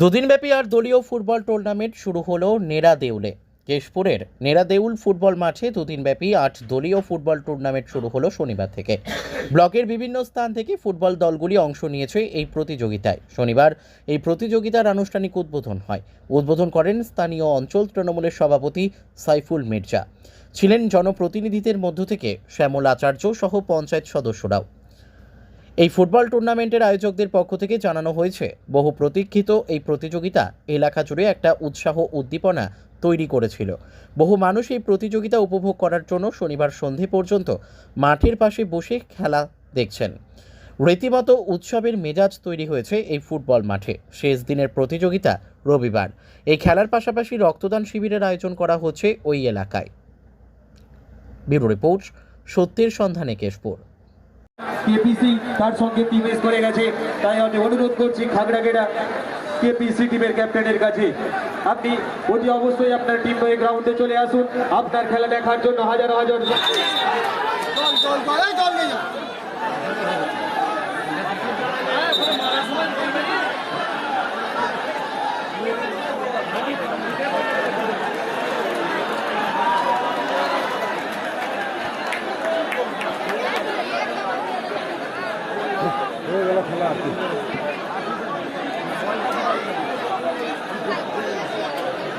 দুদিনব্যাপী আর দলীয় football tournament শুরু হলো নেরা দেউলে। কেশপুরের নেরা দেউল ফুটবল মাঠে দুদিনব্যাপী আট দলীয় ফুটবল টুর্নামেন্ট শুরু হলো শনিবার থেকে। ব্লকের বিভিন্ন স্থান থেকে ফুটবল দলগুলি অংশ নিয়েছে এই প্রতিযোগিতায়। শনিবার এই প্রতিযোগিতার আনুষ্ঠানিক উদ্বোধন হয়। উদ্বোধন করেন স্থানীয় অঞ্চল তৃণমূলের সভাপতি সাইফুল মির্জা। ছিলেন জনপ্রতিনিধিদের মধ্য থেকে শ্যামল আচার্য সহ পঞ্চায়েত সদস্যরাও। এই ফুটবল টুর্নামেন্টের আয়োজকদের পক্ষ থেকে জানানো হয়েছে, বহু প্রতীক্ষিত এই প্রতিযোগিতা এলাকা জুড়ে একটা উৎসাহ উদ্দীপনা তৈরি করেছিল। বহু মানুষ এই প্রতিযোগিতা উপভোগ করার জন্য শনিবার সন্ধে পর্যন্ত মাঠের পাশে বসে খেলা দেখছেন। রীতিমতো উৎসবের মেজাজ তৈরি হয়েছে এই ফুটবল মাঠে। শেষ দিনের প্রতিযোগিতা রবিবার। এই খেলার পাশাপাশি রক্তদান শিবিরের আয়োজন করা হচ্ছে ওই এলাকায়। ব্যুরো রিপোর্ট সত্যের সন্ধানে কেশপুর। কেপিসি তার সঙ্গে টিম করে গেছে। তাই আমি অনুরোধ করছি খাগড়াগেড়া কেপিসি টিমের ক্যাপ্টেনের কাছে। আপনি অতি অবশ্যই আপনার টিম হয়ে গ্রাউন্ডে চলে আসুন। আপনার খেলা দেখার জন্য হাজার হাজার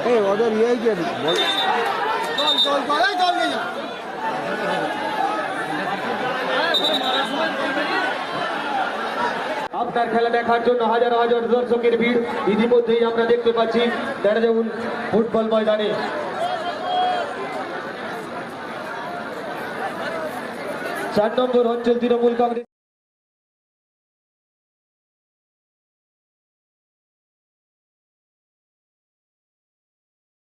এই ওদের যে বল আপনার খেলা দেখার জন্য হাজার হাজার দর্শকের ভিড়। ইতিমধ্যেই আমরা দেখতে পাচ্ছি দেড়াজাউন ফুটবল ময়দানে। চার নম্বর অঞ্চল তৃণমূল কংগ্রেস।